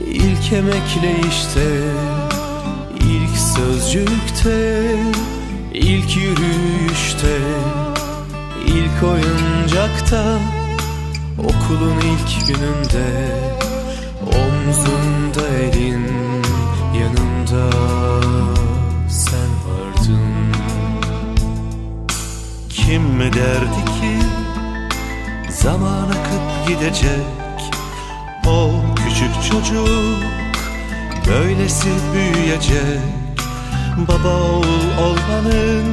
İlk emekleyişte ilk sözcükte ilk yürüyüşte ilk oyuncakta Okulun ilk gününde Omzumda elin yanımda sen vardın. Kim mi derdi ki zaman akıp gidecek O küçük çocuk böylesi büyüyecek. Baba oğul olmanın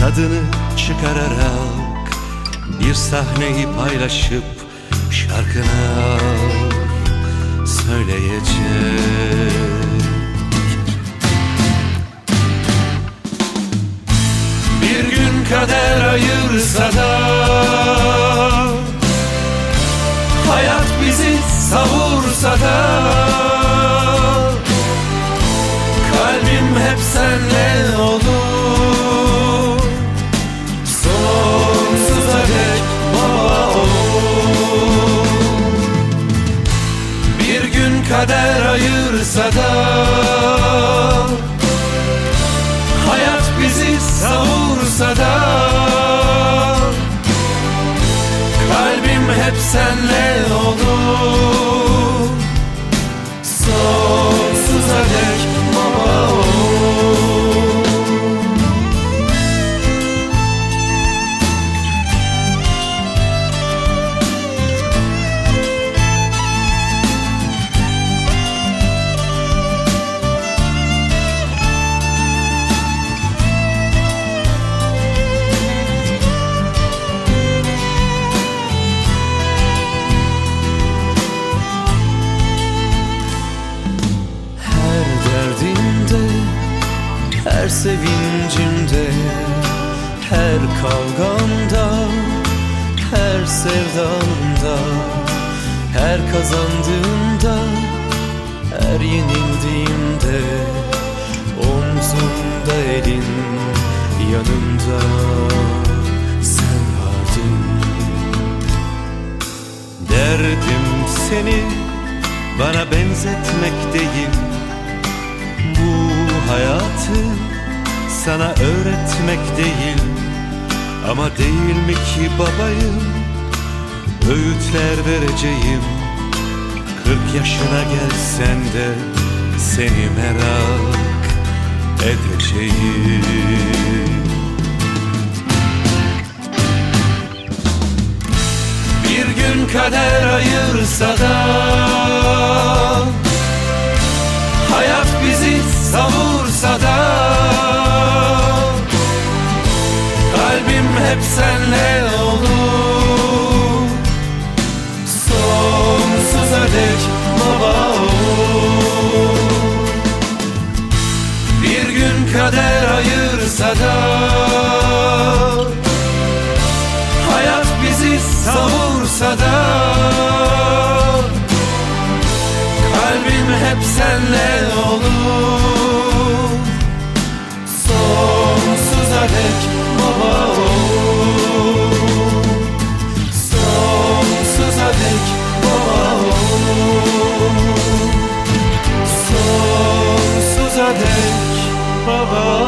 tadını çıkararak Bir sahneyi paylaşıp şarkına söyleyecek. Bir gün kader ayırsa da savursa da Kalbim hep senle olur. Sonsuza dek baba olur. Bir gün kader ayırsa da Hayat bizi savursa da Kalbim hep senle olur sevincimde Her kavgamda Her sevdamda Her kazandığımda Her yenildiğimde Omzumda elin Yanımda. Sen vardın. Derdim seni bana benzetmek değil. Bu hayatı sana öğretmek değil. Ama değil mi ki babayım? Öğütler vereceğim. Kırk yaşına gelsen de Seni merak edeceğim. Bir gün kader ayırsa da Kalbim hep senle olur Sonsuza dek baba Bir gün kader ayırsa da Hayat bizi savursa da Kalbim hep senle above.